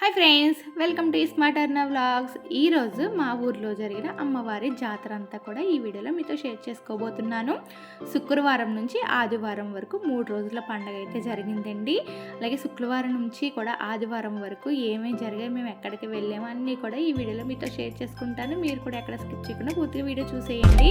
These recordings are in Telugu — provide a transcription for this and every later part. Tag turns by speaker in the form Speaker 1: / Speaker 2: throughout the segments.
Speaker 1: Hi friends welcome to smart అర్న vlogs. ఈరోజు మా ఊర్లో జరిగిన అమ్మవారి జాతర అంతా కూడా ఈ వీడియోలో మీతో షేర్ చేసుకోబోతున్నాను. శుక్రవారం నుంచి ఆదివారం వరకు మూడు రోజుల పండగ అయితే జరిగిందండి. అలాగే శుక్రవారం నుంచి కూడా ఆదివారం వరకు ఏమేమి జరిగాయి మేము ఎక్కడికి వెళ్ళాము అన్నీ కూడా ఈ వీడియోలో మీతో షేర్ చేసుకుంటాను. మీరు కూడా ఎక్కడ స్కిప్ చేయకుండా పూర్తిగా వీడియో చూసేయండి.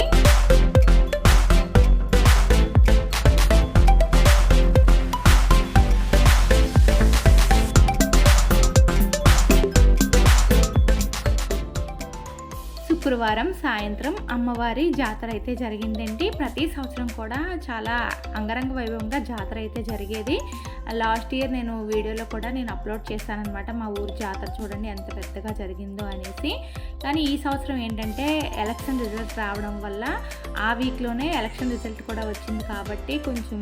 Speaker 1: శుక్రవారం సాయంత్రం అమ్మవారి జాతర అయితే జరిగిందండి. ప్రతి సంవత్సరం కూడా చాలా అంగరంగ వైభవంగా జాతర అయితే జరిగేది. లాస్ట్ ఇయర్ నేను వీడియోలో కూడా నేను అప్లోడ్ చేశానమాట మా ఊరు జాతర చూడండి ఎంత పెద్దగా జరిగిందో అనేసి. కానీ ఈ సంవత్సరం ఏంటంటే ఎలక్షన్ రిజల్ట్ రావడం వల్ల ఆ వీక్లోనే ఎలక్షన్ రిజల్ట్ కూడా వచ్చింది కాబట్టి కొంచెం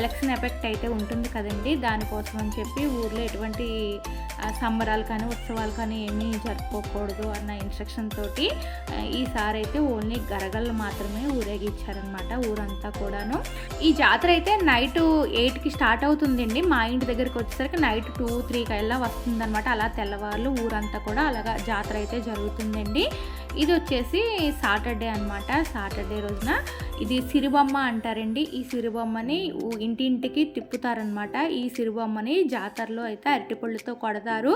Speaker 1: ఎలక్షన్ ఎఫెక్ట్ అయితే ఉంటుంది కదండి. దానికోసం అని చెప్పి ఊర్లో ఎటువంటి సంబరాలు కానీ ఉత్సవాలు కానీ ఏమీ జరుపుకోకూడదు అన్న ఇన్స్ట్రక్షన్ తోటి ఈసారి అయితే ఓన్లీ గరగళ్ళు మాత్రమే ఊరేగించారనమాట ఊరంతా కూడాను. ఈ జాతర అయితే నైట్ ఎయిట్కి స్టార్ట్ అవుతుందండి. మా ఇంటి దగ్గరికి వచ్చేసరికి నైట్ టూ త్రీ కల్లా వస్తుందన్నమాట. అలా తెల్లవారులు ఊరంతా కూడా అలాగా జాతర అయితే జరుగుతుందండి. ఇది వచ్చేసి సాటర్డే అనమాట సాటర్డే రోజున ఇది సిరిబొమ్మ అంటారండి. ఈ సిరిబొమ్మని ఇంటింటికి తిప్పుతారనమాట ఈ సిరిబొమ్మని జాతరలో అయితే అరటిపళ్ళుతో కొడతారు.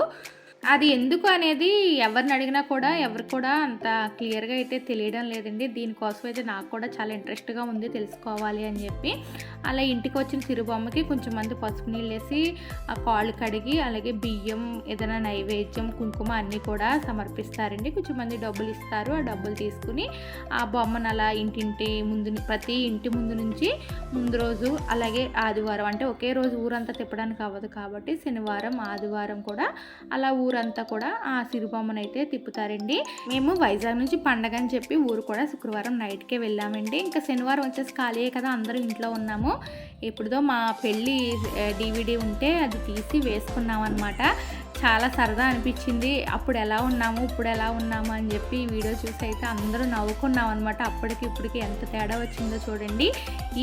Speaker 1: అది ఎందుకు అనేది ఎవరిని అడిగినా కూడా ఎవరు కూడా అంత క్లియర్గా అయితే తెలియడం లేదండి. దీనికోసం అయితే నాకు కూడా చాలా ఇంట్రెస్ట్గా ఉంది తెలుసుకోవాలి అని చెప్పి. అలా ఇంటికి వచ్చిన సిరుబొమ్మకి కొంచెం మంది పసుపు నీళ్ళు వేసి ఆ కాళ్ళు కడిగి అలాగే బియ్యం ఏదైనా నైవేద్యం కుంకుమ అన్నీ కూడా సమర్పిస్తారండి. కొంచెం మంది డబ్బులు ఇస్తారు. ఆ డబ్బులు తీసుకుని ఆ బొమ్మను అలా ఇంటింటి ముందు ప్రతి ఇంటి ముందు నుంచి ముందు రోజు అలాగే ఆదివారం అంటే ఒకే రోజు ఊరంతా తిప్పడానికి అవ్వదు కాబట్టి శనివారం ఆదివారం కూడా అలా ఊరంతా కూడా ఆ సిరిబొమ్మనైతే అయితే తిప్పుతారండి. మేము వైజాగ్ నుంచి పండగ అని చెప్పి ఊరు కూడా శుక్రవారం నైట్కే వెళ్ళామండి. ఇంకా శనివారం వచ్చేసి ఖాళీయే కదా అందరూ ఇంట్లో ఉన్నాము. ఎప్పుడుదో మా పెళ్ళి డివిడి ఉంటే అది తీసి వేసుకున్నాం అనమాట చాలా సరదా అనిపించింది. అప్పుడు ఎలా ఉన్నాము ఇప్పుడు ఎలా ఉన్నాము అని చెప్పి వీడియో చూసి అయితే అందరూ నవ్వుకున్నాం అనమాట అప్పటికి ఇప్పటికి ఎంత తేడా వచ్చిందో చూడండి.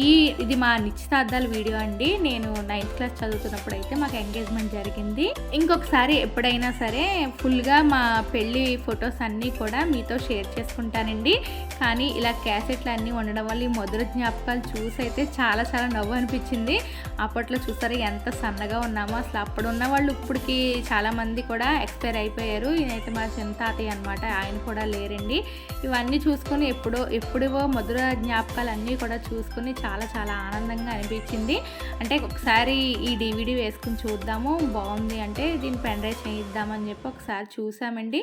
Speaker 1: ఈ ఇది మా నిశ్చితార్థాల వీడియో అండి. నేను నైన్త్ క్లాస్ చదువుతున్నప్పుడు అయితే మాకు ఎంగేజ్మెంట్ జరిగింది. ఇంకొకసారి ఎప్పుడైనా సరే ఫుల్గా మా పెళ్ళి ఫొటోస్ అన్నీ కూడా మీతో షేర్ చేసుకుంటానండి. కానీ ఇలా క్యాసెట్లు అన్నీ ఉండడం వల్ల ఈ మధుర జ్ఞాపకాలు చూసి అయితే చాలా చాలా నవ్వు అనిపించింది. అప్పట్లో చూసారా ఎంత సన్నగా ఉన్నామో అసలు అప్పుడు ఉన్న వాళ్ళు ఇప్పటికి చాలా చాలామంది కూడా ఎక్స్పైర్ అయిపోయారు. ఈయనైతే మా చిన్న తాతయ్య అనమాట ఆయన కూడా లేరండి. ఇవన్నీ చూసుకొని ఎప్పుడో ఎప్పుడో మధుర జ్ఞాపకాలు అన్నీ కూడా చూసుకుని చాలా చాలా ఆనందంగా అనిపించింది. అంటే ఒకసారి ఈ డివిడి వేసుకుని చూద్దాము బాగుంది అంటే దీన్ని పెన్ డ్రైవ్ చేయిద్దామని చెప్పి ఒకసారి చూసామండి.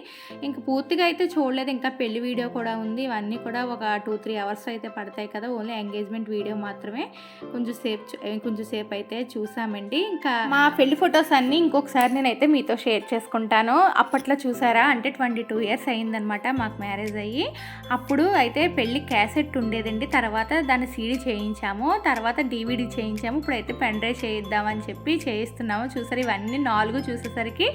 Speaker 1: ఇంకా పూర్తిగా అయితే చూడలేదు. ఇంకా పెళ్ళి వీడియో కూడా ఉంది. ఇవన్నీ కూడా ఒక టూ త్రీ అవర్స్ అయితే పడతాయి కదా. ఓన్లీ ఎంగేజ్మెంట్ వీడియో మాత్రమే కొంచెం సేపు కొంచెం సేపు అయితే చూసామండి. ఇంకా మా పెళ్ళి ఫొటోస్ అన్నీ ఇంకొకసారి నేనైతే మీ మీతో షేర్ చేసుకుంటాను. అప్పట్లో చూసారా? అంటే ట్వంటీ టూ ఇయర్స్ అయిందనమాట మాకు మ్యారేజ్ అయ్యి. అప్పుడు అయితే పెళ్ళి క్యాసెట్ ఉండేదండి. తర్వాత దాన్ని సీడీ చేయించాము. తర్వాత డీవీడీ చేయించాము. ఇప్పుడైతే పెన్ డ్రైవ్ చేయిద్దామని చెప్పి చేయిస్తున్నాము. చూసారు? ఇవన్నీ నాలుగు చూసేసరికి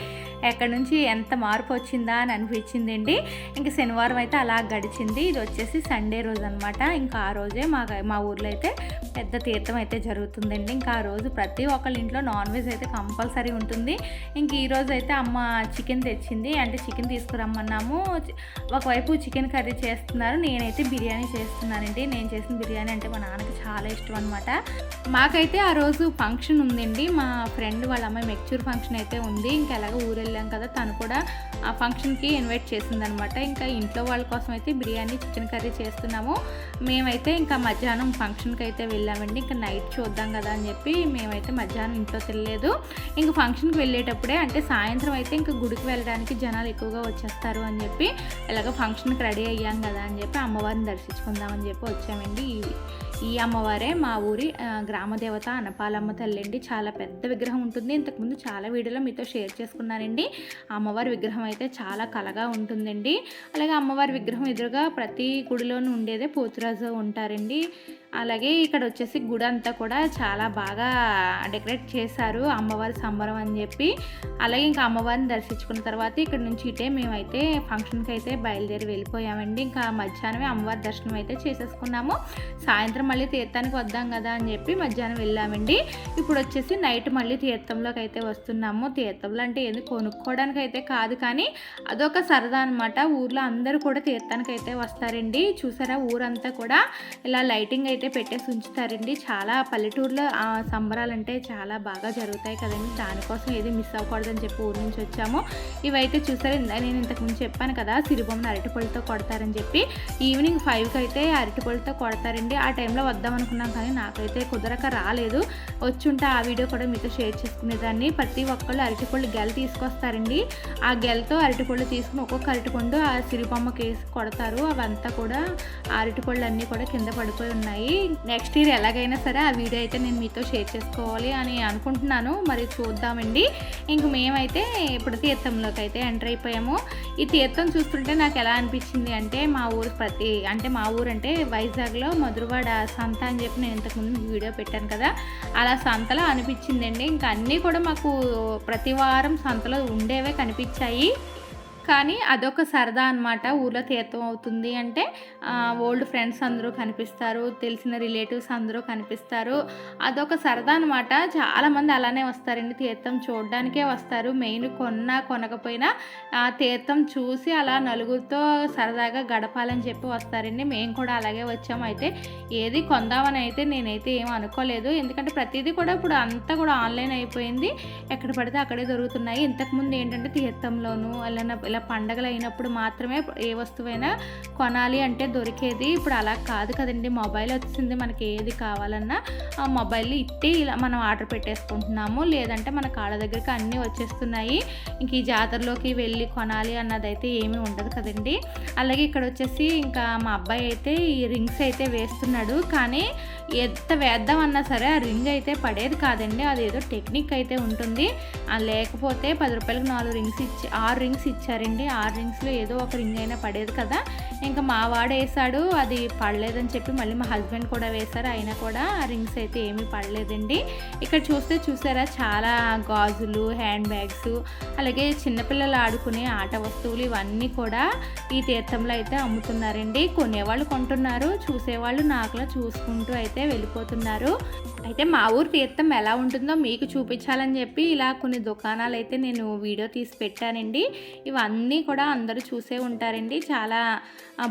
Speaker 1: ఎక్కడి నుంచి ఎంత మార్పు వచ్చిందా అని అనిపించిందండి. ఇంకా శనివారం అయితే అలా గడిచింది. ఇది వచ్చేసి సండే రోజు అనమాట ఇంకా ఆ రోజే మా మా ఊర్లో అయితే పెద్ద తీర్థం అయితే జరుగుతుందండి. ఇంకా ఆ రోజు ప్రతి ఒక్కళ్ళ ఇంట్లో నాన్ వెజ్ అయితే కంపల్సరీ ఉంటుంది. ఇంక ఈరోజు రోజు అయితే అమ్మ చికెన్ తెచ్చింది. అంటే చికెన్ తీసుకురమ్మన్నాము. ఒకవైపు చికెన్ కర్రీ చేస్తున్నారు. నేనైతే బిర్యానీ చేస్తున్నానండి. నేను చేసిన బిర్యానీ అంటే మా నాన్నకి చాలా ఇష్టం అనమాట మాకైతే ఆ రోజు ఫంక్షన్ ఉందండి. మా ఫ్రెండ్ వాళ్ళ అమ్మాయి మెచ్యూర్ ఫంక్షన్ అయితే ఉంది. ఇంకా ఎలాగో ఊరు వెళ్ళాం కదా తను కూడా ఆ ఫంక్షన్కి ఇన్వైట్ చేసిందనమాట ఇంకా ఇంట్లో వాళ్ళ కోసం అయితే బిర్యానీ చికెన్ కర్రీ చేస్తున్నాము. మేమైతే ఇంకా మధ్యాహ్నం ఫంక్షన్కి అయితే వెళ్ళామండి. ఇంకా నైట్ చూద్దాం కదా అని చెప్పి మేమైతే మధ్యాహ్నం ఇంట్లో తెలియలేదు ఇంకా ఫంక్షన్కి వెళ్ళేటప్పుడే అంటే సాయంత్రం అయితే ఇంకా గుడికి వెళ్ళడానికి జనాలు ఎక్కువగా వచ్చేస్తారు అని చెప్పి ఇలాగ ఫంక్షన్కి రెడీ అయ్యాం కదా అని చెప్పి అమ్మవారిని దర్శించుకుందామని చెప్పి వచ్చామండి. ఈ అమ్మవారే మా ఊరి గ్రామదేవత అనపాలమ్మ తల్లి అండి. చాలా పెద్ద విగ్రహం ఉంటుంది. ఇంతకుముందు చాలా వీడియోలో మీతో షేర్ చేసుకున్నానండి. అమ్మవారి విగ్రహం అయితే చాలా కలగా ఉంటుందండి. అలాగే అమ్మవారి విగ్రహం ఎదురుగా ప్రతి గుడిలోనూ ఉండేదే పోతురాజు ఉంటారండి. అలాగే ఇక్కడ వచ్చేసి గుడి అంతా కూడా చాలా బాగా డెకరేట్ చేశారు అమ్మవారి సంబరం అని చెప్పి. అలాగే ఇంకా అమ్మవారిని దర్శించుకున్న తర్వాత ఇక్కడ నుంచి ఇటే మేమైతే ఫంక్షన్కి అయితే బయలుదేరి వెళ్ళిపోయామండి. ఇంకా మధ్యాహ్నమే అమ్మవారి దర్శనం అయితే చేసేసుకున్నాము. సాయంత్రం మళ్ళీ తీర్థానికి వద్దాం కదా అని చెప్పి మధ్యాహ్నం వెళ్ళామండి. ఇప్పుడు వచ్చేసి నైట్ మళ్ళీ తీర్థంలోకి అయితే వస్తున్నాము. తీర్థంలో అంటే ఏది? కొనుక్కోవడానికి అయితే కాదు కానీ అదొక సరదా అనమాట ఊర్లో అందరూ కూడా తీర్థానికి అయితే వస్తారండి. చూసారా? ఊరంతా కూడా ఇలా లైటింగ్ అయితే పెట్టేసి ఉంచుతారండి. చాలా పల్లెటూరులో ఆ సంబరాలు అంటే చాలా బాగా జరుగుతాయి కదండి. దానికోసం ఏది మిస్ అవ్వకూడదని చెప్పి ఊరి నుంచి వచ్చాము. ఇవైతే చూసారు నేను ఇంతకుముందు చెప్పాను కదా సిరిబొమ్మను అరటిపళ్ళతో కొడతారని చెప్పి. ఈవినింగ్ ఫైవ్కి అయితే అరటిపళ్ళతో కొడతారండి. ఆ టైంలో వద్దాం అనుకున్నాం కానీ నాకైతే కుదరక రాలేదు. వచ్చుంటే ఆ వీడియో కూడా మీతో షేర్ చేసుకునేదాన్ని. ప్రతి ఒక్కళ్ళు అరటిపళ్ళు గెల తీసుకొస్తారండి. ఆ గెలతో అరటిపళ్ళు తీసుకుని ఒక్కొక్క అరటిపండు ఆ సిరిబొమ్మకి వేసి కొడతారు. అవంతా కూడా అరటిపళ్ళు అన్నీ కూడా కింద పడిపోయి ఉన్నాయి. నెక్స్ట్ ఇయర్ ఎలాగైనా సరే ఆ వీడియో అయితే నేను మీతో షేర్ చేసుకోవాలి అని అనుకుంటున్నాను. మరి చూద్దామండి. ఇంక మేమైతే ఇప్పుడు తీర్థంలోకి అయితే ఎంటర్ అయిపోయాము. ఈ తీర్థం చూస్తుంటే నాకు ఎలా అనిపించింది అంటే మా ఊరు ప్రతి అంటే మా ఊరు అంటే వైజాగ్లో మధురవాడ సంత అని చెప్పి నేను ఇంతకుముందు వీడియో పెట్టాను కదా. అలా సంతలో అనిపించిందండి. ఇంకా అన్నీ కూడా మాకు ప్రతి వారం సంతలో ఉండేవే కనిపించాయి. కానీ అదొక సరదా అనమాట ఊర్లో తీర్థం అవుతుంది అంటే ఓల్డ్ ఫ్రెండ్స్ అందరూ కనిపిస్తారు తెలిసిన రిలేటివ్స్ అందరూ కనిపిస్తారు. అదొక సరదా అనమాట చాలామంది అలానే వస్తారండి తీర్థం చూడడానికే వస్తారు. మెయిన్ కొన్నా కొనకపోయినా ఆ తీర్థం చూసి అలా నలుగురితో సరదాగా గడపాలని చెప్పి వస్తారండి. మేము కూడా అలాగే వచ్చాము అయితే ఏది కొందామని అయితే నేనైతే ఏం అనుకోలేదు. ఎందుకంటే ప్రతిదీ కూడా ఇప్పుడు అంతా కూడా ఆన్లైన్ అయిపోయింది. ఎక్కడ పడితే అక్కడే దొరుకుతున్నాయి. ఇంతకుముందు ఏంటంటే తీర్థంలోను అలా ఇలా పండగలు అయినప్పుడు మాత్రమే ఏ వస్తువైనా కొనాలి అంటే దొరికేది ఇప్పుడు అలా కాదు కదండి. మొబైల్ వచ్చింది మనకి ఏది కావాలన్నా ఆ మొబైల్ ఇట్టి ఇలా మనం ఆర్డర్ పెట్టేసుకుంటున్నాము. లేదంటే మన కాళ్ళ దగ్గరికి అన్నీ వచ్చేస్తున్నాయి. ఇంక ఈ జాతరలోకి వెళ్ళి కొనాలి అన్నదైతే ఏమీ ఉండదు కదండి. అలాగే ఇక్కడ వచ్చేసి ఇంకా మా అబ్బాయి అయితే ఈ రింగ్స్ అయితే వేస్తున్నాడు. కానీ ఎంత వేద్దాం అన్నా సరే ఆ రింగ్ అయితే పడేది కాదండి. అది ఏదో టెక్నిక్ అయితే ఉంటుంది. ఆ లేకపోతే పది రూపాయలకు నాలుగు రింగ్స్ ఇచ్చి ఆరు రింగ్స్ ఇచ్చారండి. ఆరు రింగ్స్లో ఏదో ఒక రింగ్ అయినా పడేది కదా. ఇంకా మా వాడు వేసాడు అది పడలేదని చెప్పి మళ్ళీ మా హస్బెండ్ కూడా వేశారు. అయినా కూడా ఆ రింగ్స్ అయితే ఏమీ పడలేదండి. ఇక్కడ చూస్తే చూసారా? చాలా గాజులు హ్యాండ్ బ్యాగ్స్ అలాగే చిన్నపిల్లలు ఆడుకునే ఆట వస్తువులు ఇవన్నీ కూడా ఈ తీర్థంలో అయితే అమ్ముతున్నారండి. కొనేవాళ్ళు కొంటున్నారు. చూసేవాళ్ళు నాకులా చూసుకుంటూ అయితే వెళ్ళిపోతున్నారు. అయితే మా ఊరు తీర్థం ఎలా ఉంటుందో మీకు చూపించాలని చెప్పి ఇలా కొన్ని దుకాణాలు అయితే నేను వీడియో తీసి పెట్టానండి. ఇవన్నీ కూడా అందరూ చూసే ఉంటారండి. చాలా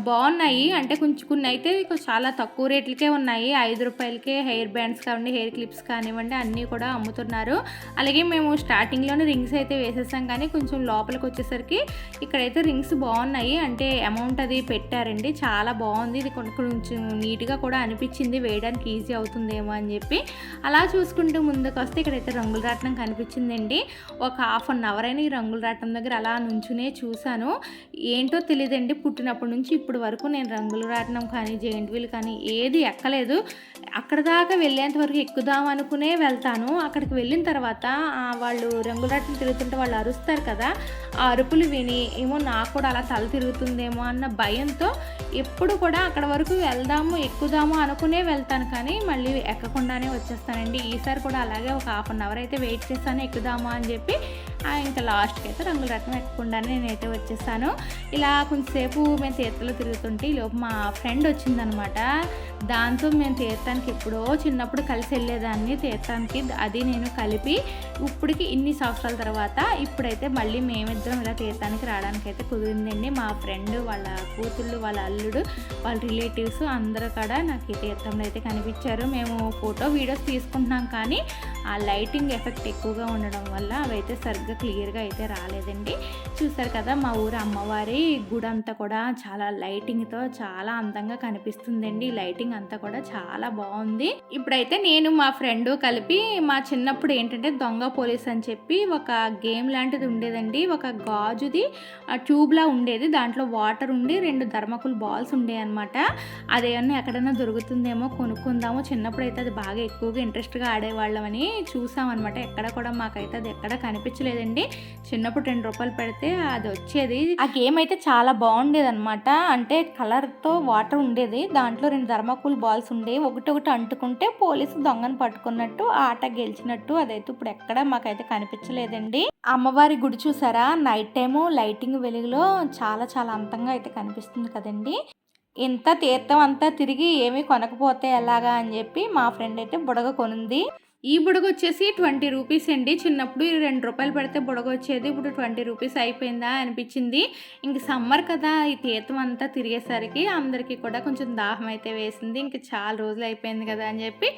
Speaker 1: బాగున్నాయి. అంటే కొంచెం కొన్ని అయితే చాలా తక్కువ రేట్లకే ఉన్నాయి. ఐదు రూపాయలకే హెయిర్ బ్యాండ్స్ కానివ్వండి హెయిర్ క్లిప్స్ కానివ్వండి అన్నీ కూడా అమ్ముతున్నారు. అలాగే మేము స్టార్టింగ్లోనే రింగ్స్ అయితే వేసేసాం. కానీ కొంచెం లోపలికి వచ్చేసరికి ఇక్కడైతే రింగ్స్ బాగున్నాయి. అంటే అమౌంట్ అది పెట్టారండి. చాలా బాగుంది. ఇది కొంచెం నీట్గా కూడా అనిపించింది. వేయడానికి ఈజీ అవుతుందేమో అని చెప్పి అలా చూసుకుంటూ ముందుకు వస్తే ఇక్కడైతే రంగుల రాట్నం కనిపించిందండి. ఒక హాఫ్ అన్ అవర్ అయినా ఈ రంగుల రాట్నం దగ్గర అలా నుంచునే చూశాను. ఏంటో తెలియదండి పుట్టినప్పటి నుంచి ఇప్పుడు వరకు నేను రంగుల రాట్నం కానీ జెయింట్ వీల్ కానీ ఏది ఎక్కలేదు. అక్కడ దాకా వెళ్ళేంత వరకు ఎక్కుదాం అనుకునే వెళ్తాను. అక్కడికి వెళ్ళిన తర్వాత వాళ్ళు రంగుల రాట్నం తిరుగుతుంటే వాళ్ళు అరుస్తారు కదా ఆ అరుపులు విని ఏమో నాకు కూడా అలా తల తిరుగుతుందేమో అన్న భయంతో ఎప్పుడు కూడా అక్కడ వరకు వెళ్దాము ఎక్కుదాము అనుకునే వెళ్తాను. కానీ మళ్ళీ ఎక్కకుండానే వచ్చేస్తానండి. ఈసారి కూడా అలాగే ఒక హాఫ్ అన్ అవర్ అయితే వెయిట్ చేస్తాను. ఎక్కుదామా అని చెప్పి ఇంకా లాస్ట్కి అయితే రంగుల రకం ఎక్కకుండానే నేనైతే వచ్చేసాను. ఇలా కొంతసేపు మేము తీర్థలో తిరుగుతుంటే ఈ మా ఫ్రెండ్ వచ్చిందనమాట. దాంతో మేము తీర్థానికి ఎప్పుడో చిన్నప్పుడు కలిసి వెళ్ళేదాన్ని. తీర్థానికి అది నేను కలిపి ఇప్పటికి ఇన్ని సంవత్సరాల తర్వాత ఇప్పుడైతే మళ్ళీ మేమిద్దరం ఇలా తీర్థానికి రావడానికి అయితే కుదిరిందండి. మా ఫ్రెండ్ వాళ్ళ కూతుళ్ళు వాళ్ళ అల్లుడు వాళ్ళ రిలేటివ్స్ అందరూ కూడా నాకు ఈ తీర్థంలో అయితే కనిపించారు. మేము ఫోటో వీడియోస్ తీసుకుంటున్నాం కానీ ఆ లైటింగ్ ఎఫెక్ట్ ఎక్కువగా ఉండడం వల్ల అవైతే సరిగ్గా క్లియర్గా అయితే రాలేదండి. చూసారు కదా మా ఊరు అమ్మవారి గుడి అంతా కూడా చాలా లైటింగ్తో చాలా అందంగా కనిపిస్తుందండి. లైటింగ్ అంతా కూడా చాలా బాగుంది. ఇప్పుడైతే నేను మా ఫ్రెండ్ కలిపి మా చిన్నప్పుడు ఏంటంటే దొంగ పోలీస్ అని చెప్పి ఒక గేమ్ లాంటిది ఉండేదండి. ఒక గాజుది ట్యూబ్లా ఉండేది. దాంట్లో వాటర్ ఉండి రెండు ధర్మకుల్ బాల్స్ ఉండేవి అనమాట అదేమన్నా ఎక్కడైనా దొరుకుతుందేమో కొనుక్కుందాము. చిన్నప్పుడు అయితే అది బాగా ఎక్కువగా ఇంట్రెస్ట్గా ఆడేవాళ్ళమని చూసామన్నమాట. ఎక్కడ కూడా మాకైతే అది ఎక్కడ కనిపించలేదు. ఉండేదండి చిన్నప్పుడు రెండు రూపాయలు పెడితే అది వచ్చేది. ఆ గేమ్ అయితే చాలా బాగుండేది అనమాట అంటే కలర్తో వాటర్ ఉండేది. దాంట్లో రెండు ధర్మకూల్ బాల్స్ ఉండేవి ఒకటి ఒకటి అంటుకుంటే పోలీసు దొంగను పట్టుకున్నట్టు ఆట గెలిచినట్టు అదైతే ఇప్పుడు ఎక్కడ మాకైతే కనిపించలేదండి. అమ్మవారి గుడి చూసారా? నైట్ టైము లైటింగ్ వెలుగులో చాలా చాలా అందంగా అయితే కనిపిస్తుంది కదండి. ఇంత తీర్థం అంతా తిరిగి ఏమీ కొనకపోతే ఎలాగా అని చెప్పి మా ఫ్రెండ్ అయితే బుడగ కొనుంది. ఈ బుడగ వచ్చేసి ట్వంటీ రూపీస్ అండి. చిన్నప్పుడు రెండు రూపాయలు పెడితే బుడగ వచ్చేది ఇప్పుడు ట్వంటీ రూపీస్ అయిపోయిందా అనిపించింది. ఇంక సమ్మర్ కదా ఈ తీర్థం అంతా తిరిగేసరికి అందరికీ కూడా కొంచెం దాహం అయితే వేసింది. ఇంక చాలా రోజులు అయిపోయింది కదా అని చెప్పి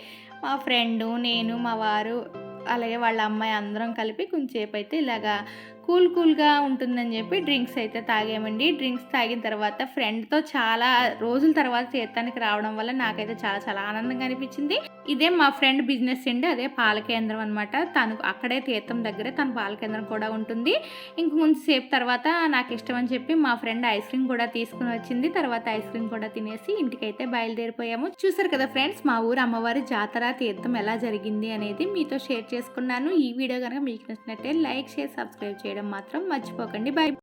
Speaker 1: మా ఫ్రెండు నేను మా వారు అలాగే వాళ్ళ అమ్మాయి అందరం కలిపి కొంచెంసేపు అయితే ఇలాగా కూల్ కూల్గా ఉంటుందని చెప్పి డ్రింక్స్ అయితే తాగామండి. డ్రింక్స్ తాగిన తర్వాత ఫ్రెండ్తో చాలా రోజుల తర్వాత తీర్థానికి రావడం వల్ల నాకైతే చాలా చాలా ఆనందంగా అనిపించింది. ఇదే మా ఫ్రెండ్ బిజినెస్ అండి. అదే పాల కేంద్రం అనమాట తను అక్కడే తీర్థం దగ్గరే తన పాల కేంద్రం కూడా ఉంటుంది. ఇంక కొంచెంసేపు తర్వాత నాకు ఇష్టం అని చెప్పి మా ఫ్రెండ్ ఐస్ క్రీమ్ కూడా తీసుకుని వచ్చింది. తర్వాత ఐస్ క్రీమ్ కూడా తినేసి ఇంటికైతే బయలుదేరిపోయాము. చూసారు కదా ఫ్రెండ్స్ మా ఊరు అమ్మవారి జాతర తీర్థం ఎలా జరిగింది అనేది మీతో షేర్ చేసుకున్నాను. ఈ వీడియో కనుక మీకు నచ్చినట్టే లైక్ షేర్ సబ్స్క్రైబ్ చేయండి. మాత్రం మర్చిపోకండి. బై